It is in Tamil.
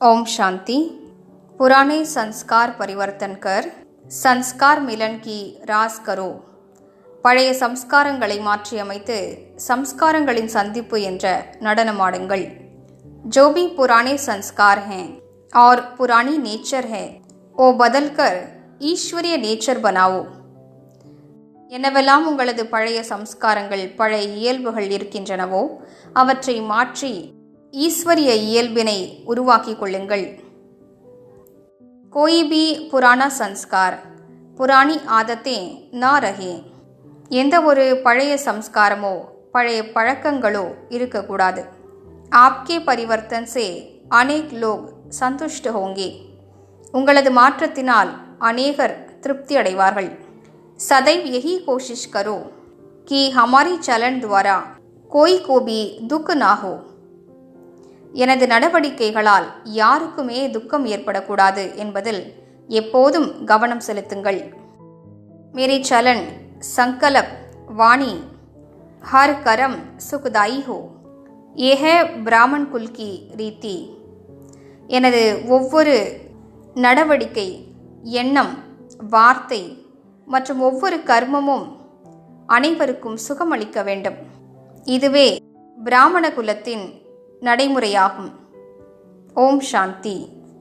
ओम शांति पुराने संस्कार परिवर्तन कर संस्कार मिलन की रास करो பழைய சம்ஸ்காரங்களை மாற்றியமைத்து சம்ஸ்காரங்களின் சந்திப்பு என்ற நடனமாடுங்கள் जो भी पुराने संस्कार हैं और पुरानी नेचर है वो बदलकर ஈஸ்வரிய நேச்சர் बनाओ என்னவெல்லாம் உங்களது பழைய சம்ஸ்காரங்கள் பழைய இயல்புகள் இருக்கின்றனவோ அவற்றை மாற்றி ஈஸ்வரிய இயல்பினை உருவாக்கிக் கொள்ளுங்கள். கோயிபி புராண சன்ஸ்கார் புராணி ஆதத்தே நா ரஹே எந்த ஒரு பழைய சம்ஸ்காரமோ பழைய பழக்கங்களோ இருக்கக்கூடாது. ஆப்கே பரிவர்த்தன் சே அனேக் லோக் சந்துஷ்ட ஹோங்கே. உங்களது மாற்றத்தினால் அநேகர் திருப்தி அடைவார்கள். சதைவ் யஹி கோஷிஷ் கரோ கி ஹமாரி சலன் துவாரா. கோய் கோபி துக் நாகோ எனது நடவடிக்கைகளால் யாருக்குமே துக்கம் ஏற்படக்கூடாது என்பதில் எப்போதும் கவனம் செலுத்துங்கள் मेरे चलन संकल्प वाणी हर कर्म सुखदायी हो ये है பிராமன் குல் की ரீதி எனது ஒவ்வொரு நடவடிக்கை எண்ணம் வார்த்தை மற்றும் ஒவ்வொரு கர்மமும் அனைவருக்கும் சுகமளிக்க வேண்டும் இதுவே பிராமண குலத்தின் நடைமுறையாகும். ஓம் சாந்தி.